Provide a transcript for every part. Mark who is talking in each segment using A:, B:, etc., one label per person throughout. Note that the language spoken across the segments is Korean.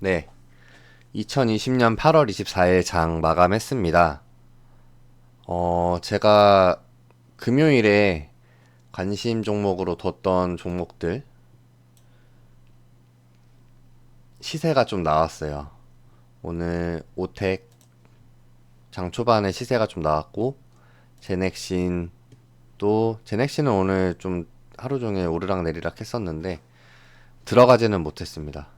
A: 네. 2020년 8월 24일 장 마감했습니다. 어, 제가 금요일에 관심 종목으로 뒀던 종목들 시세가 좀 나왔어요. 오늘 오텍 장 초반에 시세가 좀 나왔고 제넥신 또 제넥신은 오늘 좀 하루 종일 오르락 내리락 했었는데 들어가지는 못했습니다.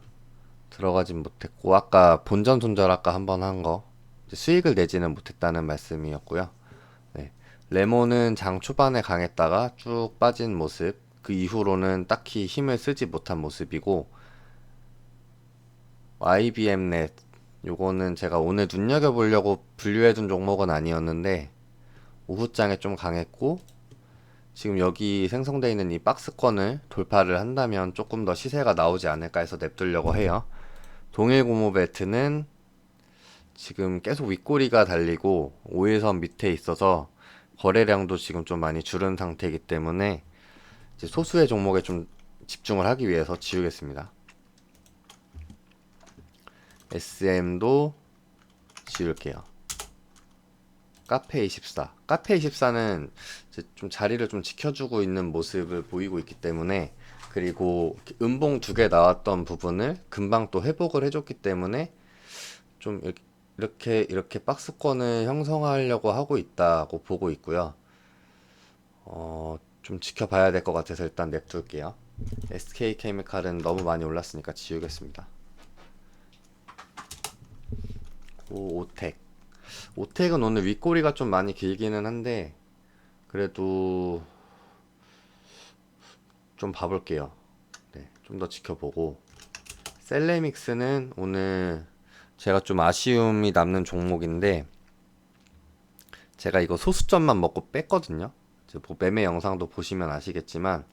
A: 들어가진 못했고 아까 본전 손절 아까 한번 한 거 수익을 내지는 못했다는 말씀이었고요. 네. 레몬은 장 초반에 강했다가 쭉 빠진 모습 그 이후로는 딱히 힘을 쓰지 못한 모습이고 IBM넷 요거는 제가 오늘 눈여겨보려고 분류해둔 종목은 아니었는데 오후장에 좀 강했고 지금 여기 생성되어 있는 이 박스권을 돌파를 한다면 조금 더 시세가 나오지 않을까 해서 냅두려고 해요. 동일 고무 벨트는 지금 계속 윗꼬리가 달리고 5일선 밑에 있어서 거래량도 지금 좀 많이 줄은 상태이기 때문에 소수의 종목에 좀 집중을 하기 위해서 지우겠습니다. SM도 지울게요. 카페24. 카페24는 좀 자리를 좀 지켜주고 있는 모습을 보이고 있기 때문에 그리고 음봉 두 개 나왔던 부분을 금방 또 회복을 해줬기 때문에 좀 이렇게 이렇게, 박스권을 형성하려고 하고 있다고 보고 있고요. 어, 좀 지켜봐야 될 것 같아서 일단 냅둘게요. SK 케미칼은 너무 많이 올랐으니까 지우겠습니다. 오, 오텍. 오텍은 오늘 윗꼬리가 좀 많이 길기는 한데 그래도 좀 봐볼게요. 네, 좀 더 지켜보고 셀레믹스는 오늘 제가 좀 아쉬움이 남는 종목인데 제가 이거 소수점만 먹고 뺐거든요. 뭐 매매 영상도 보시면 아시겠지만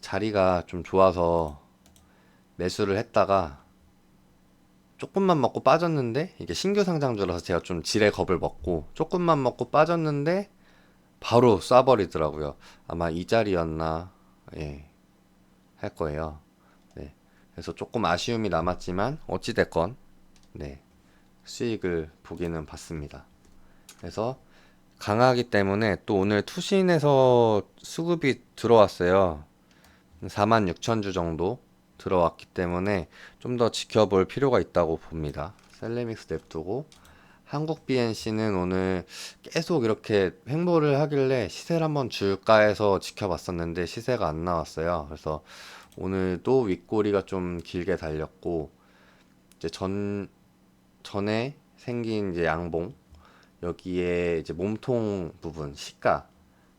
A: 자리가 좀 좋아서 매수를 했다가 조금만 먹고 빠졌는데 이게 신규 상장주라서 제가 좀 지레 겁을 먹고 조금만 먹고 빠졌는데 바로 쏴버리더라고요. 아마 이 자리였나 예, 할 거예요. 네. 그래서 조금 아쉬움이 남았지만 어찌 됐건 네. 수익을 보기는 봤습니다. 그래서 강하기 때문에 또 오늘 투신에서 수급이 들어왔어요. 46,000주 정도 들어왔기 때문에 좀 더 지켜볼 필요가 있다고 봅니다. 셀레믹스 냅두고 한국 BNC는 오늘 계속 이렇게 횡보를 하길래 시세를 한번 줄까 해서 지켜봤었는데 시세가 안 나왔어요. 그래서 오늘도 윗꼬리가 좀 길게 달렸고 이제 전 전에 생긴 이제 양봉 여기에 이제 몸통 부분 시가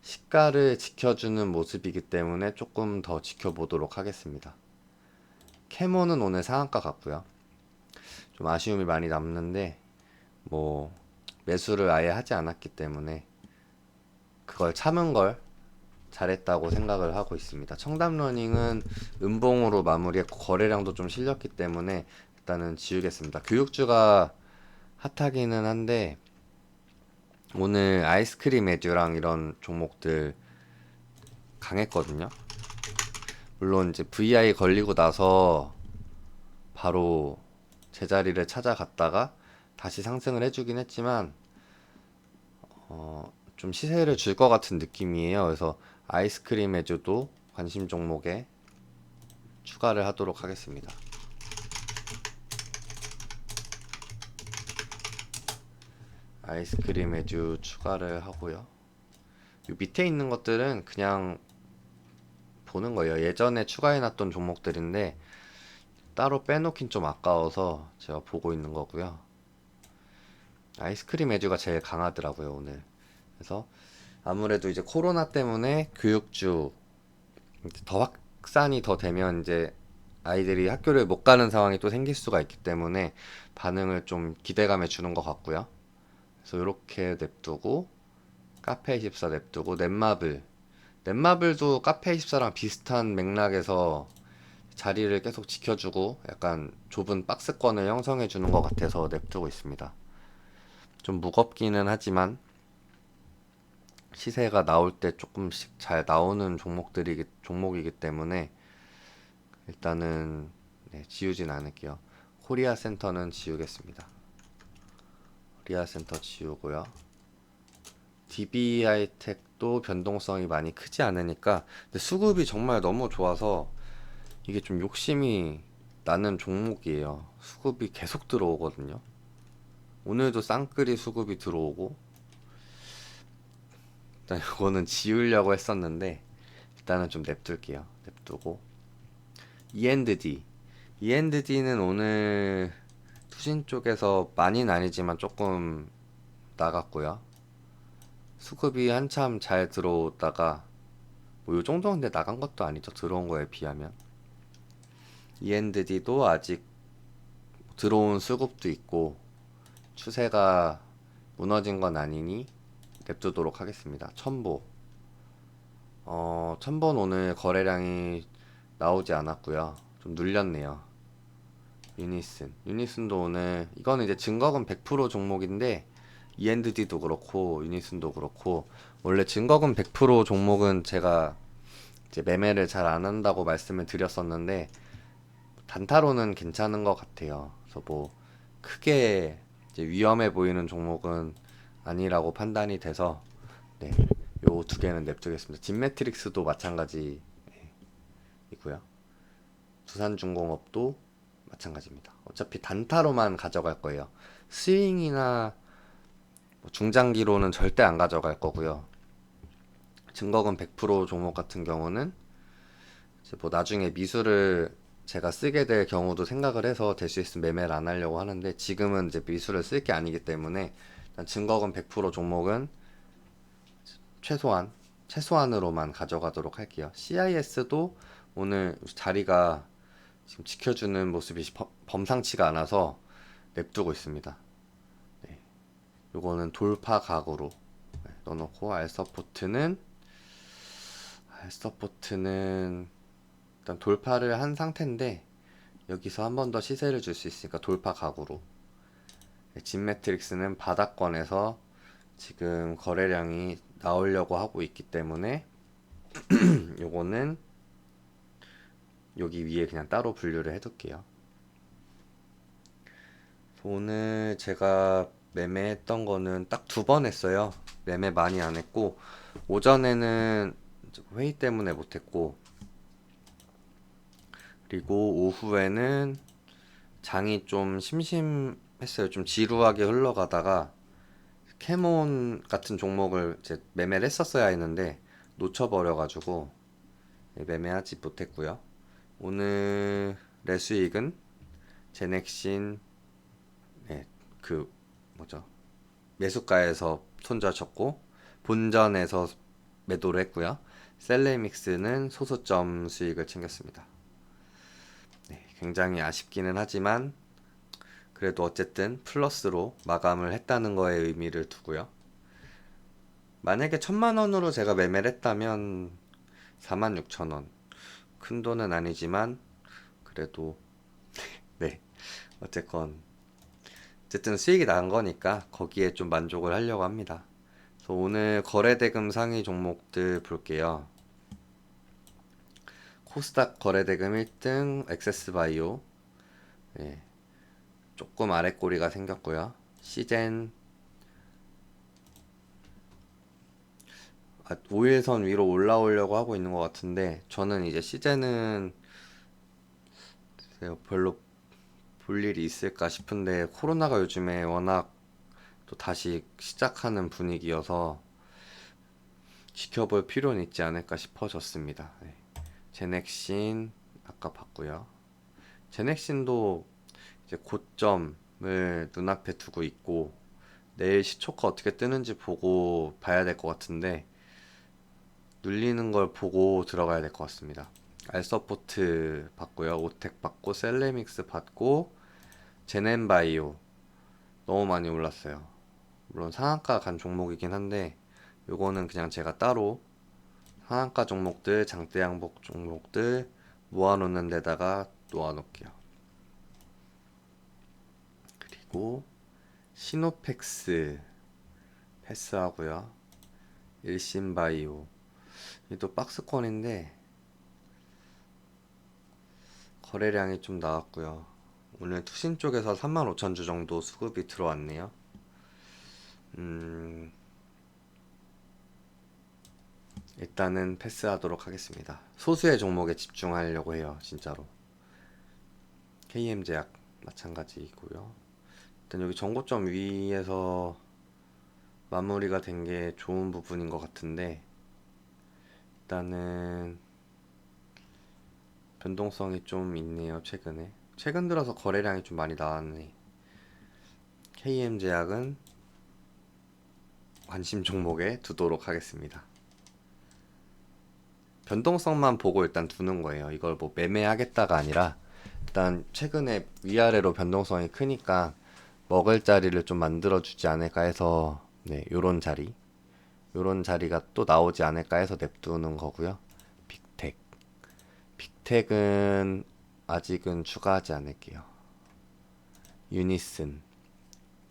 A: 시가를 지켜주는 모습이기 때문에 조금 더 지켜보도록 하겠습니다. 캐모는 오늘 상한가 같고요. 좀 아쉬움이 많이 남는데 뭐 매수를 아예 하지 않았기 때문에 그걸 참은 걸 잘했다고 생각을 하고 있습니다. 청담 러닝은 음봉으로 마무리했고 거래량도 좀 실렸기 때문에 일단은 지우겠습니다. 교육주가 핫하기는 한데 오늘 아이스크림 에듀랑 이런 종목들 강했거든요. 물론 이제 VI 걸리고 나서 바로 제자리를 찾아갔다가 다시 상승을 해주긴 했지만 어, 좀 시세를 줄 것 같은 느낌이에요. 그래서 아이스크림 에듀도 관심 종목에 추가를 하도록 하겠습니다. 아이스크림 에듀 추가를 하고요. 요 밑에 있는 것들은 그냥 보는 거예요. 예전에 추가해놨던 종목들인데 따로 빼놓긴 좀 아까워서 제가 보고 있는 거고요. 아이스크림 에듀가 제일 강하더라고요 오늘. 그래서 아무래도 이제 코로나 때문에 교육주 더 확산이 더 되면 이제 아이들이 학교를 못 가는 상황이 또 생길 수가 있기 때문에 반응을 좀 기대감에 주는 것 같고요. 그래서 이렇게 냅두고 카페24 냅두고 넷마블 넷마블도 카페24랑 비슷한 맥락에서 자리를 계속 지켜주고 약간 좁은 박스권을 형성해 주는 것 같아서 냅두고 있습니다. 좀 무겁기는 하지만 시세가 나올 때 조금씩 잘 나오는 종목들이 종목이기 때문에 일단은 네, 지우진 않을게요. 코리아 센터는 지우겠습니다. 코리아 센터 지우고요. DB하이텍 도 변동성이 많이 크지 않으니까 수급이 정말 너무 좋아서 이게 좀 욕심이 나는 종목이에요. 수급이 계속 들어오거든요. 오늘도 쌍끌이 수급이 들어오고 일단 이거는 지우려고 했었는데 일단은 좀 냅둘게요. 냅두고 E&D E&D는 오늘 투신 쪽에서 많이는 아니지만 조금 나갔고요. 수급이 한참 잘 들어오다가 뭐 요 정도인데 나간 것도 아니죠. 들어온 거에 비하면. E&D도 아직 들어온 수급도 있고 추세가 무너진 건 아니니 냅두도록 하겠습니다. 첨보. 어, 첨보는 오늘 거래량이 나오지 않았고요. 좀 눌렸네요. 유니슨. 유니슨도 오늘 이거는 이제 증거금 100% 종목인데 E&D도 그렇고 유니슨도 그렇고 원래 증거금 100% 종목은 제가 이제 매매를 잘 안 한다고 말씀을 드렸었는데 단타로는 괜찮은 것 같아요. 그래서 뭐 크게 위험해 보이는 종목은 아니라고 판단이 돼서 네, 요 두 개는 냅두겠습니다. 진매트릭스도 마찬가지 네, 이고요. 두산중공업도 마찬가지입니다. 어차피 단타로만 가져갈 거예요. 스윙이나 뭐 중장기로는 절대 안 가져갈 거고요. 증거금 100% 종목 같은 경우는 이제 뭐 나중에 미수를 제가 쓰게 될 경우도 생각을 해서 될 수 있으면 매매를 안 하려고 하는데 지금은 이제 미수를 쓸 게 아니기 때문에 일단 증거금 100% 종목은 최소한 최소한으로만 가져가도록 할게요. CIS도 오늘 자리가 지금 지켜주는 모습이 범- 범상치가 않아서 냅두고 있습니다. 네. 요거는 돌파 각으로 네, 넣어놓고 알 서포트는 알 서포트는 일단 돌파를 한 상태인데 여기서 한 번 더 시세를 줄 수 있으니까 돌파 각으로 네, 진매트릭스는 바닥권에서 지금 거래량이 나오려고 하고 있기 때문에 요거는 여기 위에 그냥 따로 분류를 해둘게요. 오늘 제가 매매했던 거는 딱 두 번 했어요. 매매 많이 안 했고 오전에는 회의 때문에 못 했고 그리고 오후에는 장이 좀 심심했어요. 좀 지루하게 흘러가다가 캐몬 같은 종목을 이제 매매를 했었어야 했는데 놓쳐버려가지고 네, 매매하지 못했고요. 오늘의 수익은 제넥신 네, 그 뭐죠 매수가에서 손절 쳤고 본전에서 매도를 했고요. 셀레믹스는 소수점 수익을 챙겼습니다. 네, 굉장히 아쉽기는 하지만 그래도 어쨌든 플러스로 마감을 했다는 거에 의미를 두고요. 만약에 천만 원으로 제가 매매를 했다면 46,000원. 큰 돈은 아니지만 그래도 네. 어쨌건 어쨌든 수익이 난 거니까 거기에 좀 만족을 하려고 합니다. 그래서 오늘 거래대금 상위 종목들 볼게요. 코스닥 거래대금 1등 엑세스바이오 네. 조금 아래 꼬리가 생겼고요. 시젠 아, 5일선 위로 올라오려고 하고 있는 것 같은데 저는 이제 글쎄요, 별로 볼 일이 있을까 싶은데 코로나가 요즘에 워낙 또 다시 시작하는 분위기여서 지켜볼 필요는 있지 않을까 싶어졌습니다. 네. 제넥신 아까 봤고요. 제넥신도 이제 고점을 눈앞에 두고 있고 내일 시초가 어떻게 뜨는지 보고 봐야 될 것 같은데 눌리는 걸 보고 들어가야 될 것 같습니다. 알서포트 받고요. 오텍 받고 셀레믹스 받고 제넨바이오 너무 많이 올랐어요. 물론 상한가 간 종목이긴 한데 요거는 그냥 제가 따로 상한가 종목들, 장대 양복 종목들 모아놓는 데다가 놓아놓을게요. 그리고 시노펙스 패스하고요. 일신바이오 이도 박스권인데 거래량이 좀 나왔고요. 오늘 투신 쪽에서 35,000주 정도 수급이 들어왔네요. 음, 일단은 패스하도록 하겠습니다. 소수의 종목에 집중하려고 해요, 진짜로. KM 제약 마찬가지이고요. 일단 여기 정고점 위에서 마무리가 된 게 좋은 부분인 것 같은데 일단은 변동성이 좀 있네요, 최근에. 최근 들어서 거래량이 좀 많이 나왔네. KM 제약은 관심 종목에 두도록 하겠습니다. 변동성만 보고 일단 두는 거예요. 이걸 뭐 매매하겠다가 아니라 일단 최근에 위아래로 변동성이 크니까 먹을 자리를 좀 만들어 주지 않을까 해서 네, 요런 자리. 요런 자리가 또 나오지 않을까 해서 냅두는 거고요. 빅텍. 빅텍은 아직은 추가하지 않을게요. 유니슨.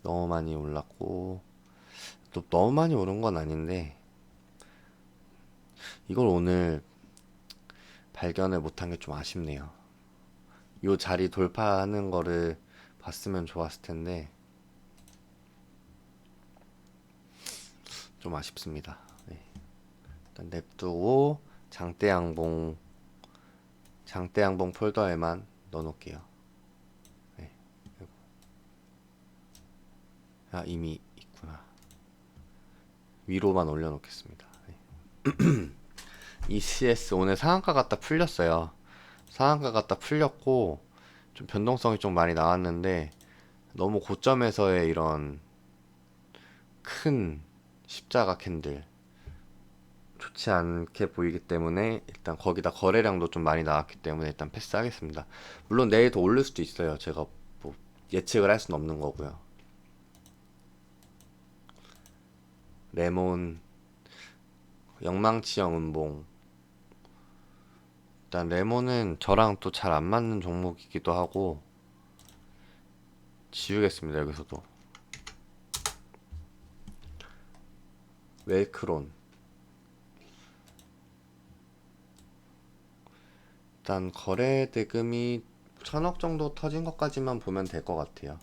A: 너무 많이 올랐고 또 너무 많이 오른 건 아닌데 이걸 오늘 발견을 못한 게 좀 아쉽네요. 요 자리 돌파하는 거를 봤으면 좋았을 텐데 좀 아쉽습니다. 네. 일단 냅두고 장대양봉 장대양봉 폴더에만 넣어놓을게요. 네. 아 이미 있구나. 위로만 올려놓겠습니다. 네. ECS 오늘 상한가 갔다 풀렸어요. 상한가 갔다 풀렸고 좀 변동성이 좀 많이 나왔는데 너무 고점에서의 이런 큰 십자가 캔들 좋지 않게 보이기 때문에 일단 거기다 거래량도 좀 많이 나왔기 때문에 일단 패스하겠습니다. 물론 내일 더 올릴 수도 있어요. 제가 뭐 예측을 할 수는 없는 거고요. 레몬 영망치형 음봉 일단 레몬은 저랑 또 잘 안 맞는 종목이기도 하고 지우겠습니다 여기서도 웰크론 일단 거래 대금이 천억 정도 터진 것까지만 보면 될 것 같아요.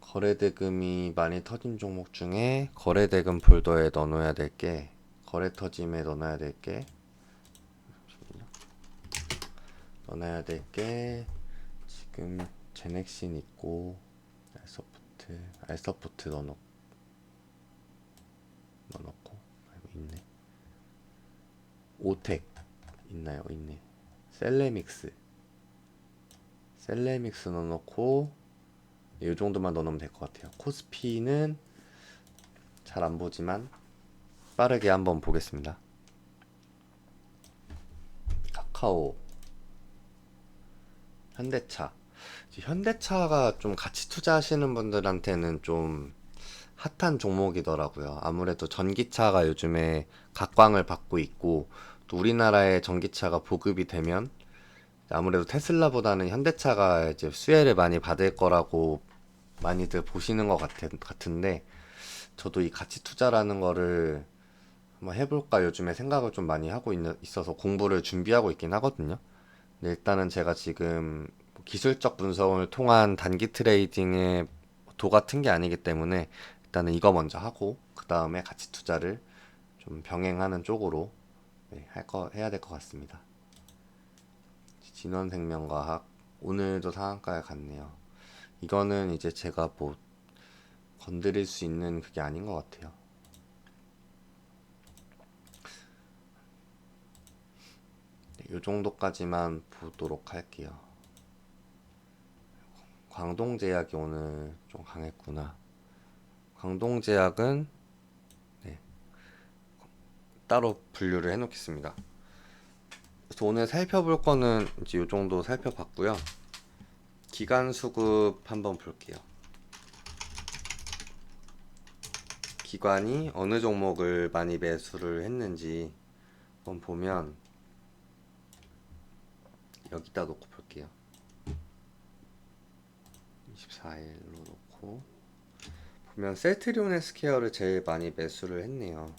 A: 거래대금이 많이 터진 종목 중에 거래대금 폴더에 넣어놔야 될 게 거래 터짐에 넣어놔야 될 게 넣어놔야 될 게 지금 제넥신 있고 알서포트 알서포트 넣어놓 넣어놓고 있네 오텍 있나요 있네 셀레믹스 셀레믹스 넣어놓고 이 정도만 넣어놓으면 될 것 같아요. 코스피는 잘 안 보지만 빠르게 한번 보겠습니다. 카카오, 현대차. 현대차가 좀 같이 투자하시는 분들한테는 좀 핫한 종목이더라고요. 아무래도 전기차가 요즘에 각광을 받고 있고 또 우리나라의 전기차가 보급이 되면 아무래도 테슬라보다는 현대차가 이제 수혜를 많이 받을 거라고 많이들 보시는 것 같은, 같은데 저도 이 가치 투자라는 거를 한번 해볼까 요즘에 생각을 좀 많이 하고 있, 있어서 공부를 준비하고 있긴 하거든요. 근데 일단은 제가 지금 뭐 기술적 분석을 통한 단기 트레이딩의 도 같은 게 아니기 때문에 일단은 이거 먼저 하고 그 다음에 가치 투자를 좀 병행하는 쪽으로 네, 할거 해야 될 것 같습니다. 진원생명과학 오늘도 상한가에 갔네요. 이거는 이제 제가 뭐 건드릴 수 있는 그게 아닌 것 같아요. 네, 요 정도까지만 보도록 할게요. 광동제약이 오늘 좀 강했구나. 광동제약은 네, 따로 분류를 해놓겠습니다. 그래서 오늘 살펴볼 거는 이제 요 정도 살펴봤고요. 기간 수급 한번 볼게요. 기관이 어느 종목을 많이 매수를 했는지 한번 보면 여기다 놓고 볼게요. 24일로 놓고 보면 셀트리온 헬스케어를 제일 많이 매수를 했네요.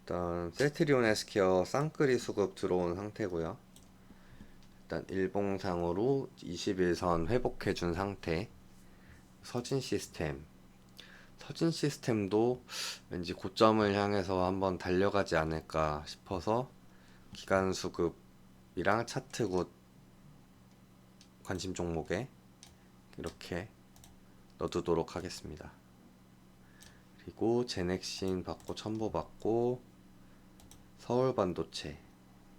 A: 일단 셀트리온 에스케어 쌍끌이 수급 들어온 상태고요. 일단 일봉상으로 21선 회복해 준 상태. 서진 시스템. 서진 시스템도 왠지 고점을 향해서 한번 달려가지 않을까 싶어서 기간 수급이랑 차트 굿 관심 종목에 이렇게 넣어두도록 하겠습니다. 그리고 제넥신 받고 첨보 받고 서울 반도체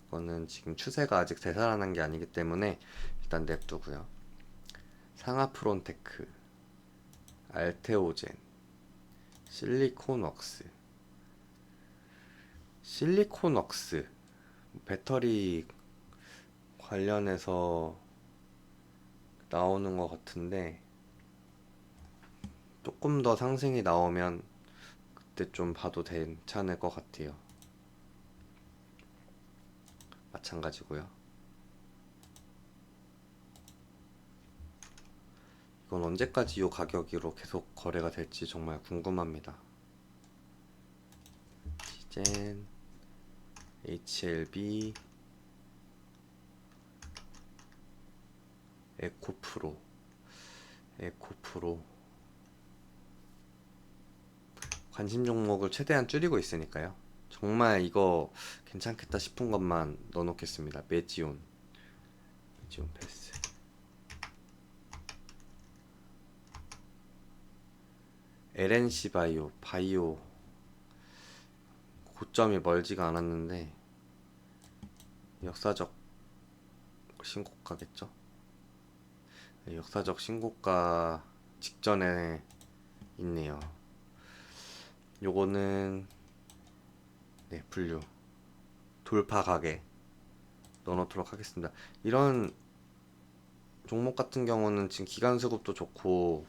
A: 이거는 지금 추세가 아직 되살아난 게 아니기 때문에 일단 냅두고요. 상하 프론테크, 알테오젠, 실리콘웍스, 실리콘웍스 배터리 관련해서 나오는 것 같은데 조금 더 상승이 나오면 그때 좀 봐도 괜찮을 것 같아요. 마찬가지고요. 이건 언제까지 이 가격으로 계속 거래가 될지 정말 궁금합니다. 시젠, HLB, 에코프로, 에코프로. 관심 종목을 최대한 줄이고 있으니까요. 정말 이거 괜찮겠다 싶은 것만 넣어놓겠습니다. 메지온, 메지온 패스. LNC 바이오, 바이오 고점이 멀지가 않았는데 역사적 신고가겠죠? 네, 역사적 신고가 직전에 있네요. 요거는 네, 분류 돌파 가게 넣어놓도록 하겠습니다. 이런 종목 같은 경우는 지금 기간 수급도 좋고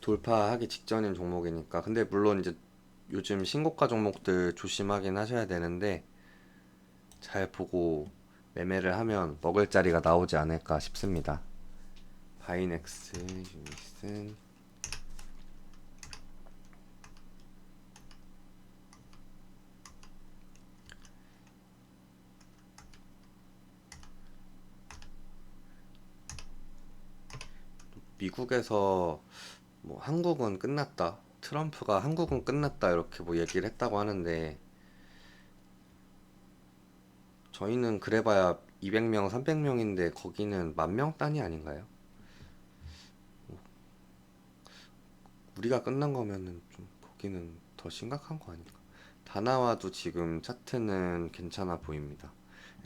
A: 돌파하기 직전인 종목이니까 근데 물론 이제 요즘 신고가 종목들 조심하긴 하셔야 되는데 잘 보고 매매를 하면 먹을 자리가 나오지 않을까 싶습니다. 바이넥스, 유니슨 미국에서 뭐 한국은 끝났다. 트럼프가 한국은 끝났다 이렇게 뭐 얘기를 했다고 하는데 저희는 그래봐야 200명, 300명인데 거기는 만 명 단위 아닌가요? 우리가 끝난 거면은 좀 거기는 더 심각한 거 아닌가? 다나와도 지금 차트는 괜찮아 보입니다.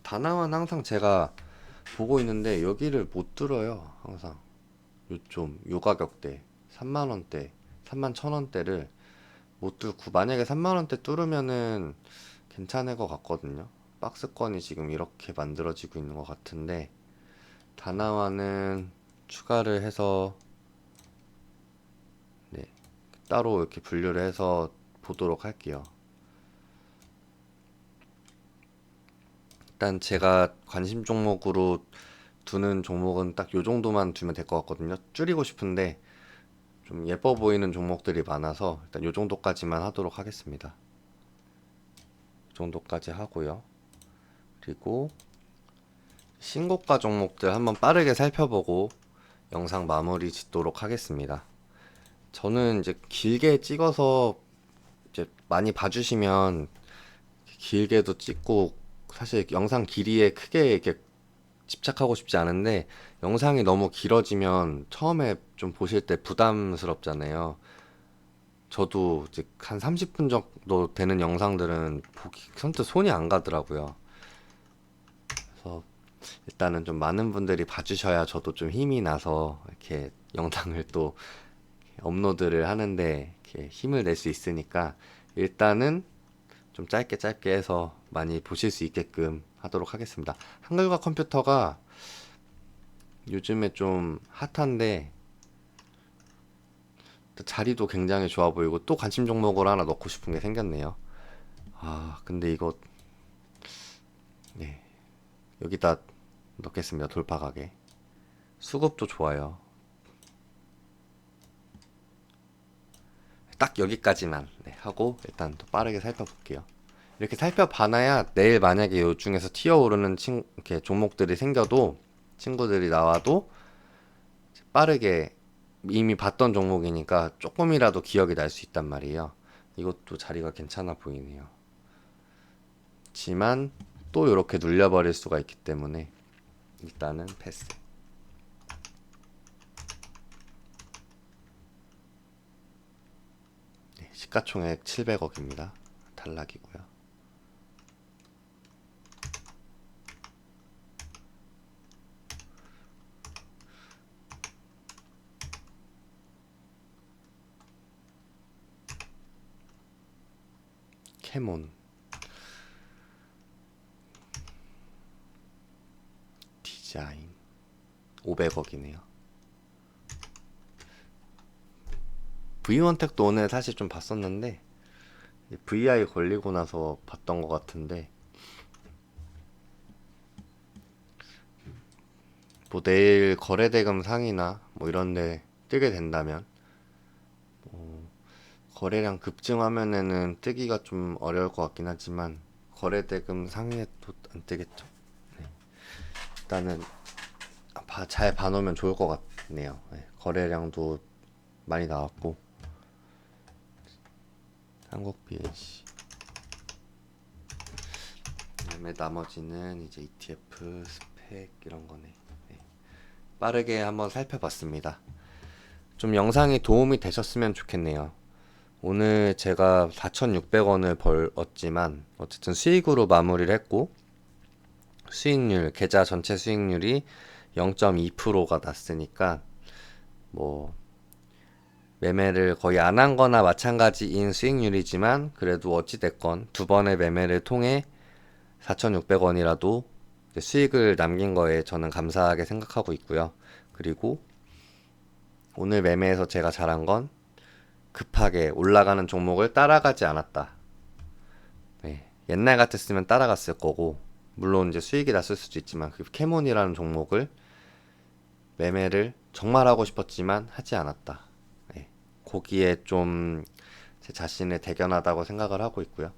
A: 다나와는 항상 제가 보고 있는데 여기를 못 들어요. 항상 요좀 요 가격대 3만 원대, 3만 천 원대를 못 뚫고 만약에 3만 원대 뚫으면은 괜찮을 것 같거든요. 박스권이 지금 이렇게 만들어지고 있는 것 같은데 다나와는 추가를 해서 네 따로 이렇게 분류를 해서 보도록 할게요. 일단 제가 관심 종목으로 두는 종목은 딱 요 정도만 두면 될 것 같거든요. 줄이고 싶은데 좀 예뻐 보이는 종목들이 많아서 일단 요 정도까지만 하도록 하겠습니다. 이 정도까지 하고요. 그리고 신고가 종목들 한번 빠르게 살펴보고 영상 마무리 짓도록 하겠습니다. 저는 이제 길게 찍어서 이제 많이 봐주시면 길게도 찍고 사실 영상 길이에 크게 이렇게 집착하고 싶지 않은데 영상이 너무 길어지면 처음에 좀 보실 때 부담스럽잖아요. 저도 이제 한 30분 정도 되는 영상들은 보기 선뜻 손이 안 가더라고요. 그래서 일단은 좀 많은 분들이 봐주셔야 저도 좀 힘이 나서 이렇게 영상을 또 업로드를 하는데 이렇게 힘을 낼 수 있으니까 일단은 좀 짧게 짧게 해서 많이 보실 수 있게끔 하도록 하겠습니다. 한글과 컴퓨터가 요즘에 좀 핫한데 자리도 굉장히 좋아 보이고 또 관심 종목을 하나 넣고 싶은 게 생겼네요. 아, 근데 이거 네. 여기다 넣겠습니다. 돌파 가게. 수급도 좋아요. 딱 여기까지만 네, 하고 일단 또 빠르게 살펴볼게요. 이렇게 살펴봐놔야 내일 만약에 요 중에서 튀어 오르는 친, 이렇게 종목들이 생겨도 친구들이 나와도 빠르게 이미 봤던 종목이니까 조금이라도 기억이 날 수 있단 말이에요. 이것도 자리가 괜찮아 보이네요. 지만 또 이렇게 눌려버릴 수가 있기 때문에 일단은 패스. 네, 시가총액 700억입니다. 탈락이고요. 캐몬 디자인 500억이네요. V1택도 오늘 사실 좀 봤었는데 VI 걸리고 나서 봤던 것 같은데 뭐 내일 거래대금 상이나 뭐 이런데 뜨게 된다면 뭐 거래량 급증하면은 뜨기가 좀 어려울 것 같긴 하지만 거래대금 상위에도 안 뜨겠죠. 네. 일단은 봐- 잘 봐놓으면 좋을 것 같네요. 네. 거래량도 많이 나왔고 한국 BNC 그다음에 나머지는 이제 ETF 스펙 이런 거네. 네. 빠르게 한번 살펴봤습니다. 좀 영상이 도움이 되셨으면 좋겠네요. 오늘 제가 4,600원을 벌었지만 어쨌든 수익으로 마무리를 했고 수익률 계좌 전체 수익률이 0.2%가 났으니까 뭐 매매를 거의 안 한 거나 마찬가지인 수익률이지만 그래도 어찌됐건 두 번의 매매를 통해 4,600원이라도 수익을 남긴 거에 저는 감사하게 생각하고 있고요. 그리고 오늘 매매에서 제가 잘한 건 급하게 올라가는 종목을 따라가지 않았다. 네, 옛날 같았으면 따라갔을 거고, 물론 이제 수익이 났을 수도 있지만, 그 캐몬이라는 종목을 매매를 정말 하고 싶었지만 하지 않았다. 네, 거기에 좀 제 자신을 대견하다고 생각을 하고 있고요.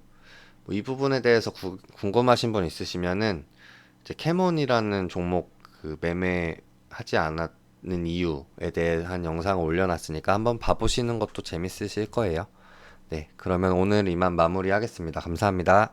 A: 뭐 이 부분에 대해서 구- 궁금하신 분 있으시면은 이제 캐몬이라는 종목 그 매매하지 않았 는 이유에 대한 영상을 올려놨으니까 한번 봐보시는 것도 재밌으실 거예요. 네, 그러면 오늘 이만 마무리하겠습니다. 감사합니다.